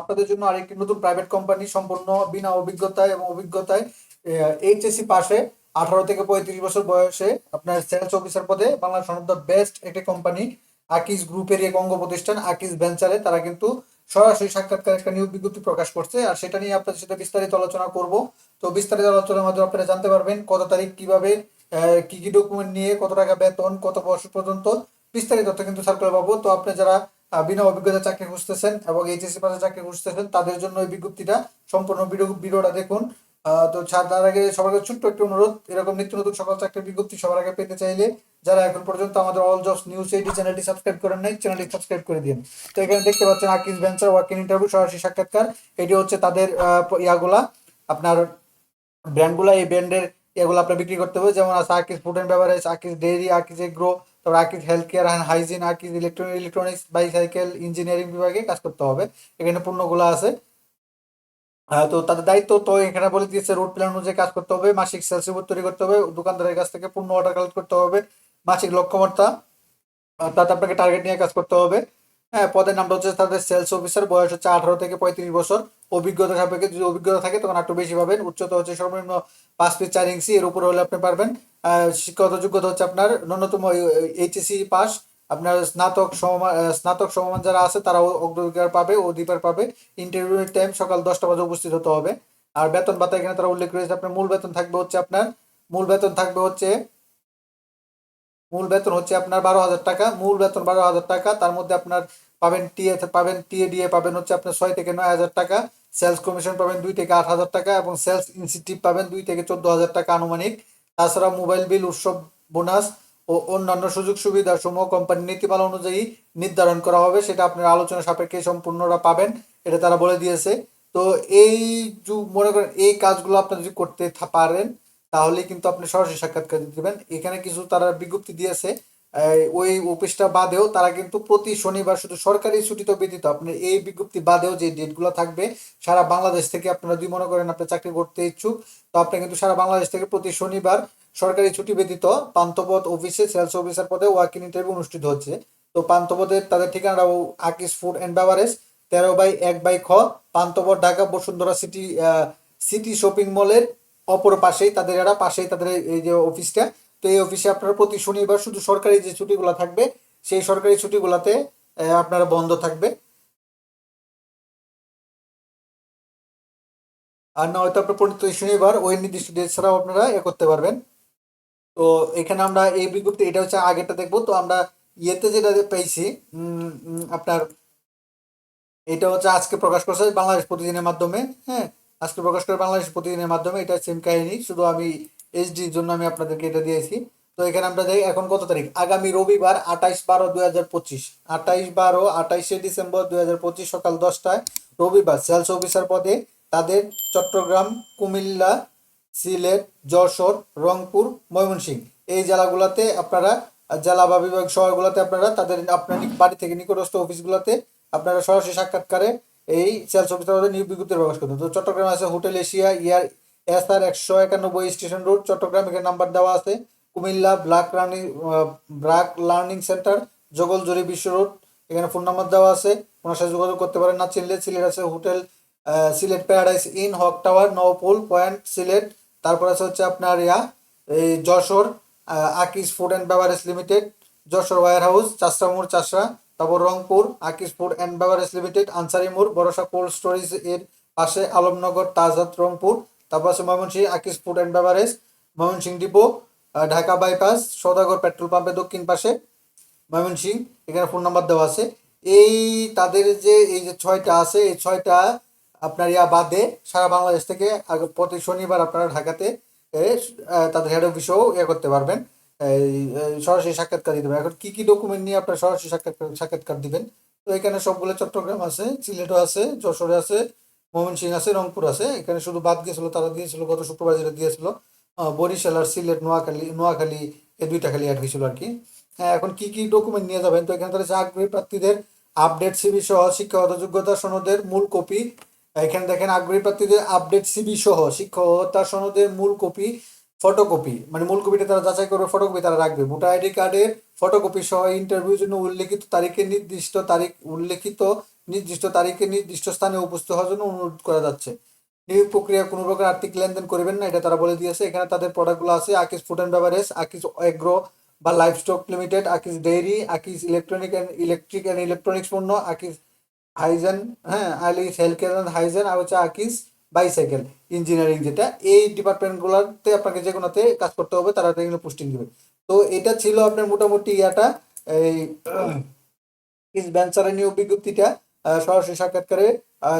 আপনাদের জন্য আরেকটি নতুন প্রাইভেট কোম্পানি সম্পূর্ণ বিনা অভিজ্ঞতায় এবং অভিজ্ঞতায় এইচএসসি পাশে আঠারো থেকে পঁয়ত্রিশ বছর বয়সে আপনার সেলস অফিসার পদে ওয়ান অফ বেস্ট একটি কোম্পানি আকিস গ্রুপের এক অঙ্গ প্রতিষ্ঠান আকিস ভেঞ্চারে তারা কিন্তু সরাসরি সাক্ষাৎকার একটা নিয়োগ বিজ্ঞপ্তি প্রকাশ করছে। আর সেটা নিয়ে আপনাদের সাথে বিস্তারিত আলোচনা করব। তো বিস্তারিত আলোচনার মাধ্যমে আপনারা জানতে পারবেন কত তারিখ, কীভাবে কি কি ডকুমেন্ট নিয়ে কত টাকা বেতন, কত বছর পর্যন্ত বিস্তারিত তথ্য কিন্তু সার্কুলার পাবো। তো আপনি যারা বিনা অভিজ্ঞতা চাকরি খুঁজতেছেন এবং এইচএসসি পাশে চাকরি খুঁজতেছেন, তাদের জন্য এই বিজ্ঞপ্তিটা সম্পূর্ণ ভিডিও দেখুন। তো তার আগে সবার কাছে ছোট্ট একটি অনুরোধ, এরকম নিত্য নতুন সকল চাকরির বিজ্ঞপ্তি সবার আগে পেতে চাইলে যারা এখন পর্যন্ত আমাদের অল জবস নিউজ এইটি চ্যানেলটি সাবস্ক্রাইব করেন নাই, চ্যানেলটি সাবস্ক্রাইব করে দিন। তো এখানে দেখতে পাচ্ছেন আকিস ভেঞ্চার ওয়ার্কিং ইন্টারভিউ, সরাসরি সাক্ষাৎকার। এটি হচ্ছে তাদের ইয়াগুলা। আপনার ব্র্যান্ডগুলো এই ব্র্যান্ডের এগুলো আপনার বিক্রি করতে হবে। যেমন আছে Akij food and beverage Akij dairy Akij agro তারপর health care and hygiene Akij electronic electronics bicycle engineering বিভাগে কাজ করতে হবে। এখানে পূর্ণগুলো আছে। তো তাদের দায়িত্ব তো এখানে বলে দিয়েছে রোড প্ল্যান অনুযায়ী কাজ করতে হবে, মাসিক সেলস রিপোর্ট তৈরি করতে হবে, দোকানদারের কাছ থেকে পূর্ণ অর্ডার কালেক্ট করতে হবে, মাসিক লক্ষ্যমাত্রা তাতে আপনাকে টার্গেট নিয়ে কাজ করতে হবে। হ্যাঁ পদের নামটা হচ্ছে তাদের সেলস অফিসার বয়স হচ্ছে আঠারো থেকে পঁয়ত্রিশ বছর। অভিজ্ঞতা সাপেক্ষে যদি অভিজ্ঞতা থাকে, তখন একটু বেশি পাবেন। উচ্চতা হচ্ছে সর্বনিম্ন পাঁচ ফিট চার ইঞ্চি এর উপরে হলে আপনি পারবেন। শিক্ষাগত যোগ্যতা হচ্ছে আপনার ন্যূনতম এইচএসি পাস আপনার স্নাতক সমমান স্নাতক সমমান যারা আছে, তারাও অগ্রাধিকার পাবে, অধিকার পাবে। ইন্টারভিউ টাইম সকাল দশটা বাজে উপস্থিত হতে হবে। আর বেতন ভাতা এখানে তারা উল্লেখ করেছে, আপনার মূল বেতন থাকবে হচ্ছে আপনার, মূল বেতন থাকবে হচ্ছে মূল বেতন হচ্ছে আপনার বারো হাজার টাকা, মূল বেতন বারো হাজার টাকা, তার মধ্যে আপনার পাবেন টিএ পাবেন টিএ ডিএ পাবেন হচ্ছে আপনার ছয় থেকে নয় হাজার টাকা, সেলস কমিশন পাবেন দুই থেকে আট হাজার টাকা এবং সেলস ইনসেন্টিভ পাবেন দুই থেকে চোদ্দ হাজার টাকা আনুমানিক। তাছাড়া মোবাইল বিল, উৎসব বোনাস ও অন্যান্য সুযোগ সুবিধা সমূহ কোম্পানির নীতিমালা অনুযায়ী নির্ধারণ করা হবে, সেটা আপনার আলোচনা সাপেক্ষে সম্পূর্ণরা পাবেন, এটা তারা বলে দিয়েছে। তো এই মনে করেন এই কাজগুলো আপনি যদি করতে পারেন তাহলে কিন্তু আপনি সরাসরি সাক্ষাৎকার দিতে দেবেন এখানে কিছু তারা বিজ্ঞপ্তি দিয়েছে ওই অফিসটা বাদেও তারা কিন্তু প্রতি শনিবার শুধু সরকারি ছুটিতে ব্যতীত আপনি এই বিজ্ঞপ্তি বাদেও যে ডেটগুলো থাকবে, সারা বাংলাদেশ থেকে আপনারা যদি মনে করেন আপনি চাকরি করতে ইচ্ছুক, তো আপনি কিন্তু সারা বাংলাদেশ থেকে প্রতি শনিবার সরকারি ছুটি ব্যতীত পান্থপথ অফিসে সেলস অফিসার পদে ওয়ার্কিং ইন্টারভিউ অনুষ্ঠিত হচ্ছে। তো পান্থপথের তাদের ঠিকানা আকিস ফুড অ্যান্ড বেভারেজ তেরো বাই এক বাই খ, Panthapath Dhaka Bashundhara city city shopping মলের অপর পাশেই তাদের এরা, পাশেই তাদের এই- যে অফিসটা তো এই অফিসে আপনারা প্রতি শনিবার শুধু সরকারি যে ছুটিগুলো থাকবে, সেই সরকারি ছুটিগুলোতে আপনারা বন্ধ থাকবে। আর না হয়তো আপনার প্রতি শনিবার ওই নির্দিষ্ট ডেট ছাড়াও আপনারা এ করতে পারবেন। তো এখানে আমরা এই বিজ্ঞপ্তি, এটা হচ্ছে আগেরটা দেখব। তো আমরা ইয়েতে যেটা পেয়েছি আপনার, এটা হচ্ছে আজকে প্রকাশ করছে বাংলাদেশ প্রতিদিনের মাধ্যমে হ্যাঁ? আজকে প্রকাশ করে বাংলাদেশ প্রতিদিনের মাধ্যমে, এটা সেম কাহিনী, শুধু আমি এইচডির জন্য আমি আপনাদেরকে এটা দিয়েছি। তো এখানে আমরা যাই এখন কত তারিখ? আগামী রবিবার আঠাইশ বারো দুই হাজার পঁচিশ। আঠাইশ বারো আঠাইশে ডিসেম্বর দুই হাজার পঁচিশ সকাল দশটায় রবিবার সেলস অফিসার পদে তাদের চট্টগ্রাম, কুমিল্লা, সিলেট, যশোর, রংপুর, ময়মনসিংহ। এই জেলাগুলোতে আপনারা, জেলা বা বিভাগ শহরগুলোতে আপনারা তাদের আপনার বাড়ি থেকে নিকটস্থ অফিসগুলোতে আপনারা সরাসরি সাক্ষাৎকারে এই সেলস অফিসার নিয়োগ বিজ্ঞপ্তি প্রকাশ করতে তো চট্টগ্রামে আছে হোটেল এশিয়া, ইয়ার এস আর একশো একানব্বই স্টেশন রোড, চট্টগ্রাম, এখানে নাম্বার দেওয়া আছে। Comilla, black learning BRAC learning centre, জগলজুরি বিশ্ব রোড, এখানে ফোন নাম্বার দেওয়া আছে। ওনার সাথে যোগাযোগ করতে পারেন না চিনলে সিলেট আছে hotel Sylhet paradise inn, Haque tower Naopul point, Sylhet. তারপর আছে হচ্ছে আপনার ইয়া, এই Jessore Akij food and beverage limited, Jessore warehouse Chashra মোড় চাষরা তারপর Rangpur food and beverage limited, Ansari মোড় বড়সা কোল্ড স্টোরেজ এর পাশে আলমনগর তাজাদ রংপুর। তারপর আছে Mymensingh food and beverage, Mymensingh depot Dhaka bypass, Saudagar petrol পাম্পের দক্ষিণ পাশে ময়মনসিংহ, এখানে ফোন নাম্বার দেওয়া আছে। এই তাদের যে, এই যে ছয়টা আছে, এই ছয়টা আপনার ইয়া বাদে সারা বাংলাদেশ থেকে প্রতি শনিবার আপনারা ঢাকাতে তাদের হেড অফিসেও ইয়ে করতে পারবেন। সরাসরি সাক্ষাৎকার দিতে পারবেন এখন কি কি ডকুমেন্ট নিয়ে আপনারা সরাসরি সাক্ষাৎকার সাক্ষাৎকার দিবেন? তো এখানে সবগুলো চট্টগ্রাম আছে, সিলেটও আছে, যশোরে আছে, ময়মনসিংহ আছে, রংপুর আছে। এখানে শুধু বাদ গিয়েছিল, তারা দিয়েছিল গত শুক্রবার যেটা দিয়েছিল বরিশাল আর সিলেট, নোয়াখালী নোয়াখালী এই দুইটা খালি অ্যাড হয়েছিল আর কি হ্যাঁ এখন কি কি ডকুমেন্ট নিয়ে যাবেন? তো এখানে তাহলে আগ্রহী প্রার্থীদের আপডেট সিবি সহ, শিক্ষাগত যোগ্যতা সনদের মূল কপি এখানে দেখেন আগ্রহী প্রার্থীদের আপডেট সিবি সহ শিক্ষকতা সনদের মূল কপি ফটোকপি মানে মূল কপিটা তারা যাচাই করবে, ফটোকপি তারা রাখবে। ভোটার আইডি কার্ডের ফটোকপি সহ ইন্টারভিউর জন্য উল্লেখিত তারিখে নির্দিষ্ট তারিখ, উল্লেখিত নির্দিষ্ট তারিখে নির্দিষ্ট স্থানে উপস্থিত হওয়ার জন্য অনুরোধ করা যাচ্ছে। নিয়োগ প্রক্রিয়া কোনো প্রকার আর্থিক লেনদেন করবেন না, এটা তারা বলে দিয়েছে। এখানে তাদের প্রোডাক্টগুলো আছে Akij food and beverage Akij agro বা livestock limited Akij dairy Akij electronic and electric and electronics পণ্য আকিস হাইজেন হ্যাঁ আলিস হেলথ কেয়ার অ্যান্ড হাইজেন আর হচ্ছে আকিস বাইসাইকেল ইঞ্জিনিয়ারিং যেটা, এই ডিপার্টমেন্টগুলোতে আপনাকে যে কোনোতে কাজ করতে হবে, তারা এখানে পোস্টিং দেবে। তো এটা ছিল আপনার মোটামুটি ইয়াটা, এই ইস নিয়োগ বিজ্ঞপ্তিটা সরাসরি সাক্ষাৎকারে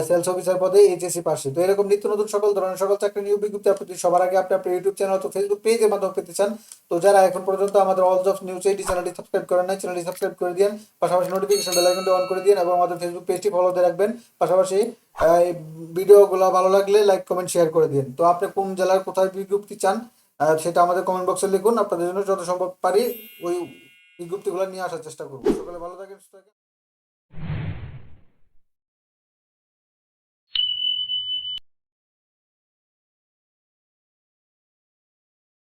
সেলস অফিসার পদে এইচএসসি পাশে তো এরকম নিত্য নতুন সকল ধরনের সকল চাকরি নিয়োগ বিজ্ঞপ্তি আপনি সবার আগে আপনি আপনার ইউটিউব চ্যানেল তো ফেসবুক পেজের মাধ্যমে পেতে চান, তো যারা এখন পর্যন্ত আমাদের অল জবস নিউজ এইটি চ্যানেলটি সাবস্ক্রাইব করেন নাই চ্যানেলটি সাবস্ক্রাইব করে দিন পাশাপাশি নোটিফিকেশন বেল আইকনটি অন করে দিন এবং আমাদের ফেসবুক পেজটি ফলো দিয়ে রাখবেন। পাশাপাশি এই ভিডিওগুলো ভালো লাগলে লাইক কমেন্ট শেয়ার করে দিন তো আপনি কোন জেলার কোথায় বিজ্ঞপ্তি চান সেটা আমাদের কমেন্ট বক্সে লিখুন। আপনাদের জন্য যত সম্ভব পারি ওই বিজ্ঞপ্তিগুলো নিয়ে আসার চেষ্টা করব। সকালে ভালো থাকেন।